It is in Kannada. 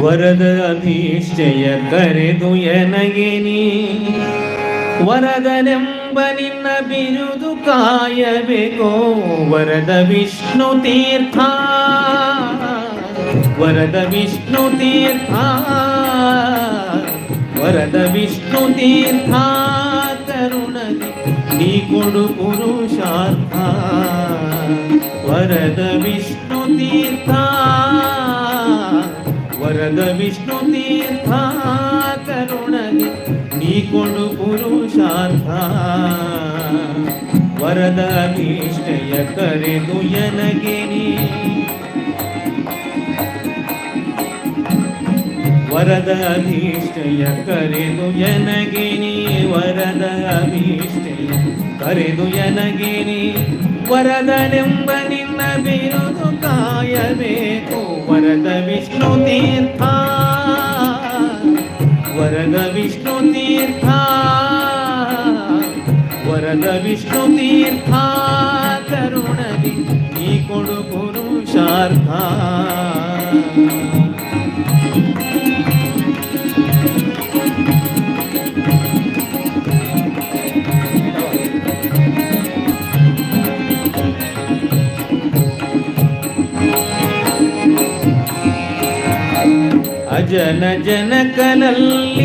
ವರದ ಅಧೀಶ್ಚಯ ಕರೆದು ಎನಗೆ ನೀ. ವರದನೆಂಬ ನಿನ್ನ ಬಿರುದು ಕಾಯಬೇಕೋ. ವರದ ವಿಷ್ಣು ತೀರ್ಥ. ವರದ ವಿಷ್ಣು ತೀರ್ಥ. ವರದ ವಿಷ್ಣು ತೀರ್ಥ. ಕರುಣಗೆ ನೀ ಕೊಡು ಪುರುಷಾರ್ಥ. ವರದ ವಿಷ್ಣು ತೀರ್ಥ. ವರದ ವಿಷ್ಣು ತೀರ್ಥ, ಕರುಣಗೆ ನೀ ಕೊಡು ಪುರುಷಾರ್ಥ. ವರದ ನಿಷ್ಠೆಯ ಕರೆದು ಎನಗೆ ನೀ? ವರದ ನಿಷ್ಠೆಯ ಕರೆದು ಎನಗೆ ನೀ? ವರದ ನಿಷ್ಠೆಯ ಕರೆದು ಎನಗೆ ನೀ? ವರದನೆಂಬ ನಿನ್ನ ಬಿರುದು ಕಾಯಬೇಕು ವರದ ವಿಷ್ಣು ತೀರ್ಥ ವರದ ವಿಷ್ಣು ತೀರ್ಥ ವರದ ವಿಷ್ಣು ತೀರ್ಥ ಕರುಣದಿ ನೀ ಕೊಡು ಪುರುಷಾರ್ಥ ಅಜನ ಜನಕನಲ್ಲಿ ಇರುವೆಯು